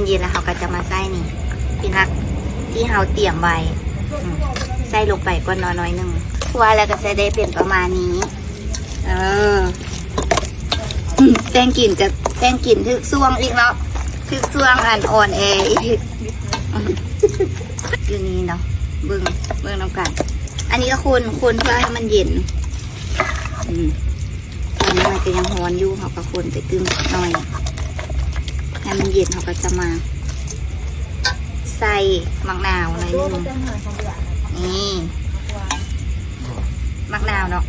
มันเย็นแล้วเขาก็จะมาใส่นี่พี่นักที่เราเตรียมไว้ใส่ลงไปก่อนน้อยๆหนึ่งคั่วแล้วก็จะได้เป็นประมาณนี้ เออแป้งกลิ่นจะแป้งกลิ่นทึกซ่วงอีกเนาะทึกซ่วงอันอ่อนแออีกอืมอยู่นี่เนาะเบิ่งเบิ่งน้ำกัน อันนี้ก็คนคนเพื่อให้มันเย็นอืมตอนนี้มันก็ยังร้อนอยู่เขาก็คนไปตึมหน่อย ให้มันเย็นเขาก็จะมา ใส่มะนาวหน่อยนึงนี่มะนาวเนาะ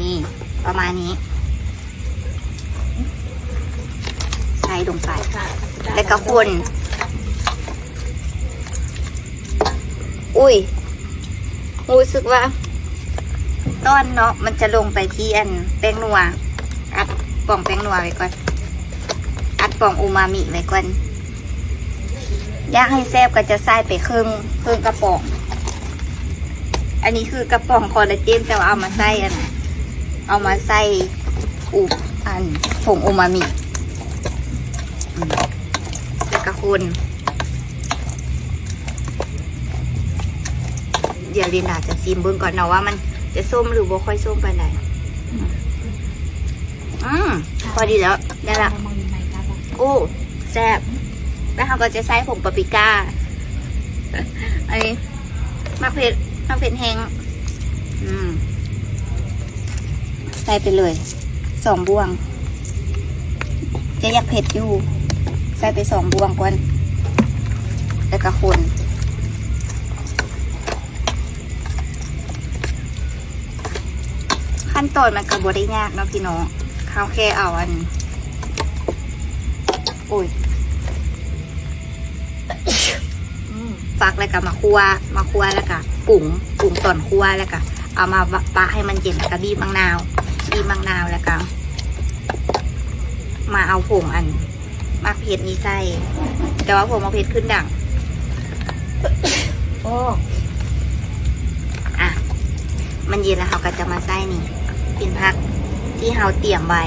นี่ ประมาณนี้ ใส่ลงไปแล้วก็คนอุ้ยรู้สึกว่า ต้นเนาะมันจะลงไปที่อันแป้งนัว อัดป่องแป้งนัวไว้ก่อน อัดป่องอูมามิไว้ก่อน อยากให้แซ่บก็จะใส่ไปครึ่งครึ่งกระป๋อง อันนี้คือกระป๋องคอลลาเจนแต่ว่าเอามาใส่อัน เอามาใส่อุอันผงอูมามิแล้วก็คุณเดี๋ยวลินดาจะซิมเบิ้งก่อนเนาะว่ามันจะส้มหรือบ่ค่อยส้มไปไหน อืมพอดีแล้ว ได้ละ โอ้แซ่บแล้วเขาก็จะใส่ผงปาปริก้า อันนี้มะเผ็ดมะเผ็ดแห้งอืมใส่ไปเลย สองบวง จะอยากเผ็ดอยู่ ใส่ไปสองบวงก่อนแล้วก็คนขั้นตอนมันก็บ่ได้ยากเนาะพี่น้อง เขาแค่เอาอันโอ้ยอืมฟักแล้วก็มาคั่วมาคั่วแล้วก็ปรุงปรุงตอนคั่วแล้วก็เอามาปะให้มันเย็นแล้วก็บีบมะนาวบีบมะนาวแล้วก็มาเอาผงอันมะเผ็ดนี้ใส่แต่ว่าผงมะเผ็ดขึ้นดังโอ้อะมันเย็นแล้วเขาก็จะมาใส่นี่เป็นพัก ที่เราเตรียมไว้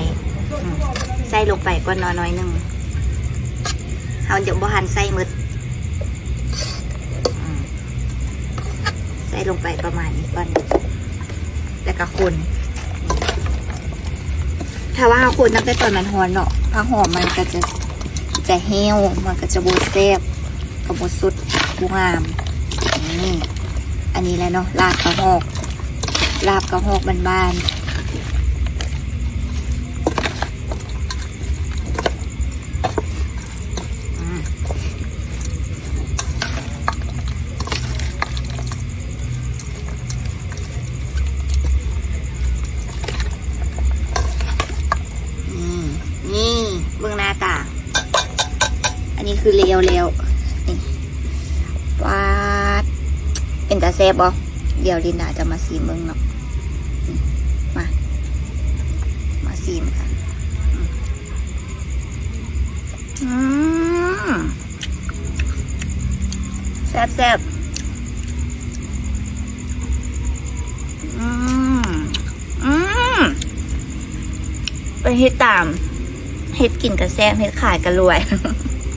ใส่ลงไปก่อนน้อยๆหนึ่งเราเดี๋ยวบ่หันใส่มืดใส่ลงไปประมาณนี้ก่อนแล้วก็คนถ้าว่าเราคนตั้งแต่ตอนมันหอนเนาะผ้าหอมมันก็จะจะเหี่ยวมันก็จะบูแซ่บกับบูสุดบูงามนี่อันนี้แหละเนาะลาบกระหอกลาบกระหอกบ้านๆอืมนี่นี่เบื้องหน้าตา อันนี้ คือเลียวเลียวๆนี่วาดเป็นตาแซบบ่เดี๋ยวลินดาจะมาซีมเบิ่งเนาะมา มาซีมกันอืมแซบแซบอืมอืมไปเฮ็ดตามเฮ็ดกินกับแซบเฮ็ดขายกันรวย